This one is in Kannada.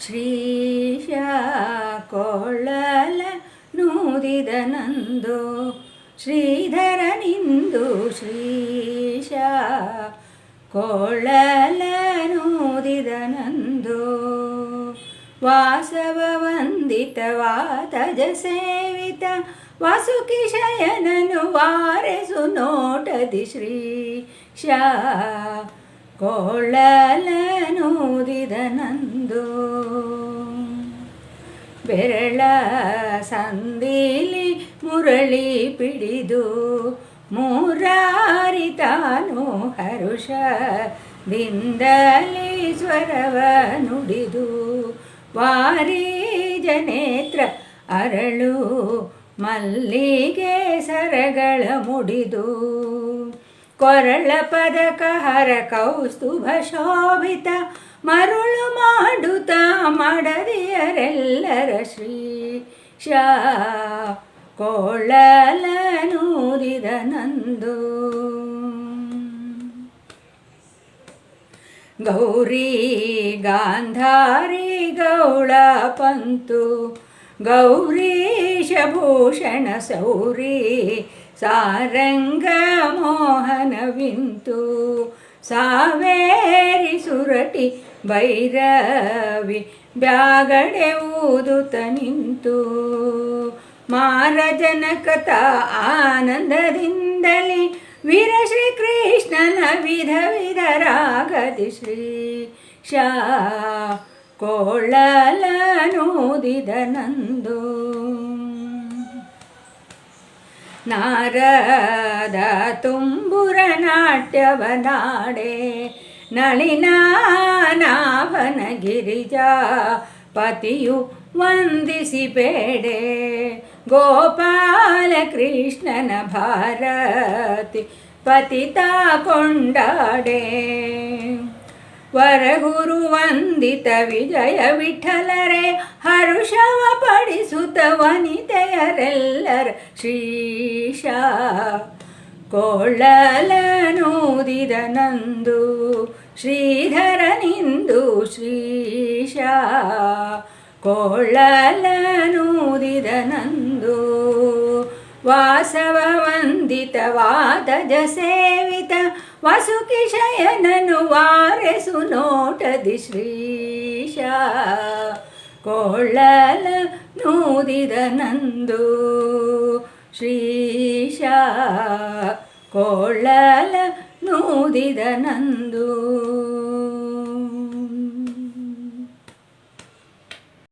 ಶ್ರೀಶ ಕೊಳ್ಳಲ ನೂದಿದ ನಂದು ಶ್ರೀಧರ ನಿಂದು ಶ್ರೀಶ ಕೊಳ್ಳಲ ನೂದಿದ ನಂದು ವಾಸವ ವಂದಿತ ವಾತಜ ಸೇವಿತ ವಾಸುಕಿಶಯನನು ವಾರೆಸು ನೋಟದಿ ಶ್ರೀಷ ಕೊಳ್ಳಲ ನೂದಿದ ನಂದು ಬೆರಳ ಸಂದಿಲಿ ಮುರಳಿ ಪಿಡಿದು ಮೂರಾರಿ ತಾನು ಹರುಷದಿಂದಲೇ ಸ್ವರವ ನುಡಿದು ವಾರಿ ಜನೇತ್ರ ಅರಳು ಮಲ್ಲಿಗೆ ಸರಗಳ ಮುಡಿದು ಕೊರಳ ಪದಕ ಹರ ಕೌಸ್ತುಭ ಶೋಭಿತ ಮರುಳು ಮಾಡುತ ಮಾಡದಿಯರೆಲ್ಲರ ಶ್ರೀ ಶಾ ಕೊಳ್ಳಲನೂದಿದ ನಂದು. ಗೌರಿ ಗಾಂಧಾರಿ ಗೌಳ ಪಂತು, ಗೌರೀಶ ಭೂಷಣ ಸೌರಿ ಸಾರಂಗ ಮೋಹನವಿಂತು ಸಾವೇರಿ ಸುರಟಿ ಭೈರವಿ ಬ್ಯಾಗಡೆ ಊದುತ ನಿಂತು ಮಾರಜನಕತ ಆನಂದದಿಂದಲಿ ವೀರ ಶ್ರೀಕೃಷ್ಣನ ವಿಧ ವಿಧ ರಾಗದಿ ಶ್ರೀ ಶಾ ಕೊಳ್ಳಲನೂದಿದ ನಂದು ನಾರದ ತುಂಬುರ ನಾಟ್ಯವ ನಾಡೆ ನಳಿನಾಭನ ಗಿರಿಜಾ ಪತಿಯು ವಂದಿಸಿ ಬೇಡೆ ಗೋಪಾಲ ಕೃಷ್ಣನ ಭಾರತಿ ಪತಿತ ಕೊಂಡಾಡೆ ವರಗುರು ವಂದಿತ ವಿಜಯ ವಿಠಲರೆ ಹರುಷವ ಪಡಿಸುತ್ತ ವನಿತೆಯರೆಲ್ಲರ ಶ್ರೀಶ ಕೊಳ್ಳಲನೂದಿದ ನಂದು ಶ್ರೀಧರನಿಂದು ಶ್ರೀಶ ಕೊಳ್ಳಲನೂದಿದ ನಂದು ವಾಸವ ವಂದಿತವಾದ ಸೇವಿತ ವಸುಕಿಶಯನನು ವಾರೆಸು ನೋಟದಿ ಶ್ರೀಶ. ಕೊಳ್ಳಲ ನೂದಿದ ನಂದು ಶ್ರೀಶ. ಕೊಳ್ಳಲ ನೂದಿದ ನಂದು